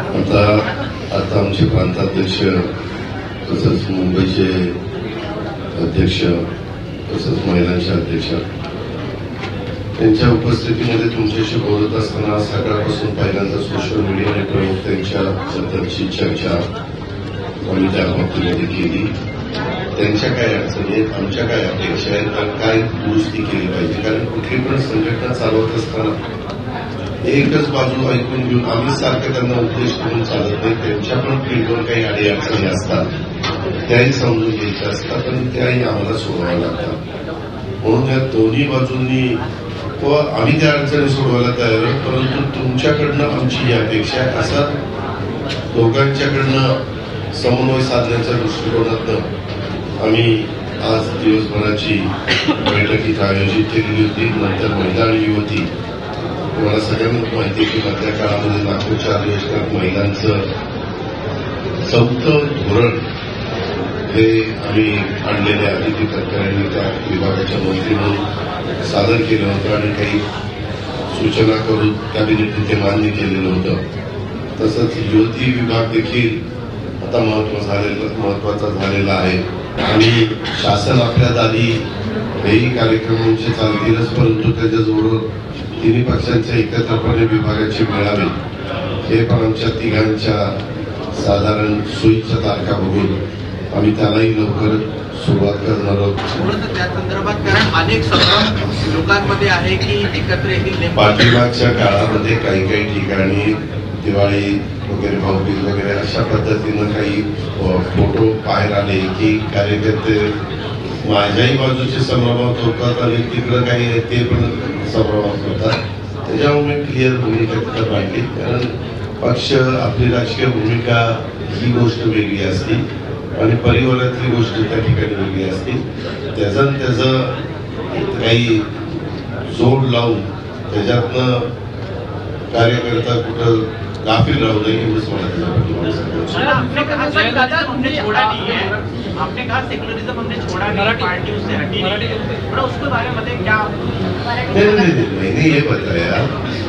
आता आता आमचे प्रांताध्यक्ष तसंच मुंबईचे अध्यक्ष तसंच महिलांचे अध्यक्ष त्यांच्या उपस्थितीमध्ये तुमच्याशी बोलत असताना सकाळपासून पहिल्यांदा सोशल मीडिया नेटवर्क त्यांच्याबद्दलची चर्चा आम्ही त्या बाबतीमध्ये केली. त्यांच्या काय अडचणी आहेत आमच्या काय अपेक्षा आहेत काय दुरुस्ती केली पाहिजे? कारण कुठली पण संघटना चालवत असताना एकच बाजू ऐकून घेऊन आम्ही सारखे त्यांना उपदेश करून चालत नाही. त्यांच्या पण फील्डवर काही अडी अडचणी असतात त्याही समजून घ्यायच्या असतात आणि त्याही आम्हाला सोडवाव्या लागतात. म्हणून या दोन्ही बाजूंनी व आम्ही त्या अडचणी सोडवायला तयार आहोत परंतु तुमच्याकडनं आमची ही अपेक्षा असा दोघांच्याकडनं समन्वय साधण्याच्या दृष्टिकोनातनं आम्ही आज दिवसभराची बैठक इथं आयोजित केलेली होती. नंतर महिला आणि युवती तुम्हाला सगळ्यांना माहिती आहे की मधल्या काळामध्ये नागपूरच्या अधिवेशनात महिलांचं चौथं धोरण हे आम्ही आणलेल्या अतिथी तत्कारांनी त्या विभागाच्या मंत्री म्हणून सादर केलं होतं आणि काही सूचना करून कॅबिनेटने ते मान्य केलेलं होतं. तसंच युवती विभाग देखील आता महत्त्व झालेला महत्त्वाचा झालेला आहे. आणि शासन आपल्या दारी हेही कार्यक्रमांशी चालतीलच परंतु त्याच्याजवळ तिन्ही पक्षांच्या एकत्रपणे विभागाचे मेळावे. हे पण आमच्या तिघांच्या साधारण सोयीच्या तारखा बघून आम्ही त्यालाही लवकर सुरुवात करणार आहोत. त्या संदर्भात कारण अनेक लोकांमध्ये आहे की एकत्र येतील नेमकं? पाठीमागच्या काळामध्ये काही काही ठिकाणी दिवाळी वगैरे भाऊबीज वगैरे अशा पद्धतीनं काही फोटो बाहेर आले की कार्यकर्ते माझ्याही बाजूचे संभ्रमात होतात आणि तिकडं काही आहे ते पण संभ्रमात होतात त्याच्यामुळे मी क्लिअर भूमिका तिथं मांडली कारण पक्ष आपली राजकीय भूमिका ही गोष्ट वेगळी असते आणि परिवारातली गोष्ट त्या ठिकाणी वेगळी असते. त्याचं त्याचं काही जोड लावून त्याच्यातनं कार्यकर्ता कुठं गाफील राहू मला त्याच्याबद्दल सांगायचं सर, आपने कहा सेक्युलरिज्म हमने छोड़ा नहीं है। आपने कहा सेक्युलरिज्म हमने छोड़ा नहीं है पार्टी उससे हटी नहीं है। उसके बारे में बताइए क्या नहीं नहीं नहीं मैंने ये बताया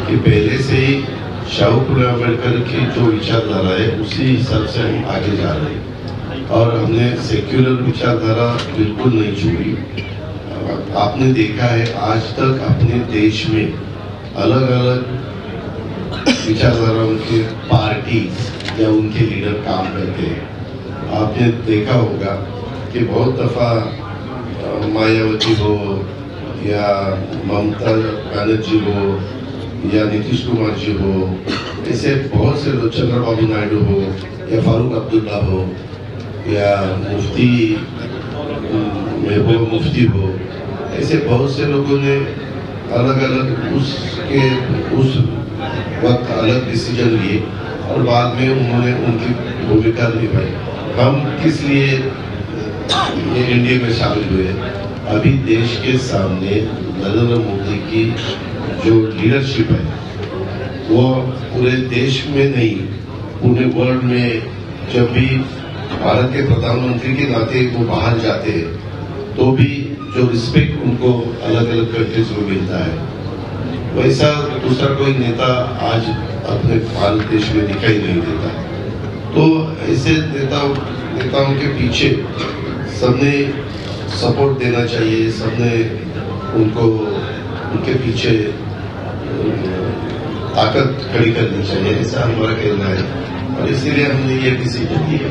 कि पहले से ही शाहू अंबेडकर की जो विचारधारा है उसी हिसाब से हम आगे जा रहे हैं। और हमने सेक्युलर विचारधारा बिल्कुल नहीं छोड़ी। आपने देखा है आज तक अपने देश में अलग अलग विचारधाराओं की पार्टी या उनके लीडर काम करते हैं। आपने देखा होगा कि बहुत दफ़ा मायावती हो या ममता बनर्जी हो या नीतीश कुमार जी हो, ऐसे बहुत से लोग, चंद्रबाबू नायडू हो या फारूक अब्दुल्ला हो या मुफ्ती महबूब मुफ्ती हो, ऐसे बहुत से लोगों ने अलग अलग उसके, उस वक्त अलग डिसीज़न लिए और बाद में उन्होंने उनकी भूमिका निभाई। हम किस लिए इंडिया में शामिल हुए? अभी देश के सामने नरेंद्र मोदी की जो लीडरशिप है, वो पूरे देश में नहीं, पूरे वर्ल्ड में जब भी भारत के प्रधानमंत्री के नाते वो बाहर जाते हैं तो भी जो रिस्पेक्ट उनको अलग अलग कंट्रीज़ में मिलता है। वैसा दूसरा कोई नेता आज अपने भारत देश में दिखाई नहीं देता। तो ऐसे नेता, नेताओं के पीछे सबने सपोर्ट देना चाहिए, सबने उनको, उनके पीछे ताकत खड़ी करनी चाहिए, ऐसा हमारा कहना है। और इसीलिए हमने ये डिसीज़न लिया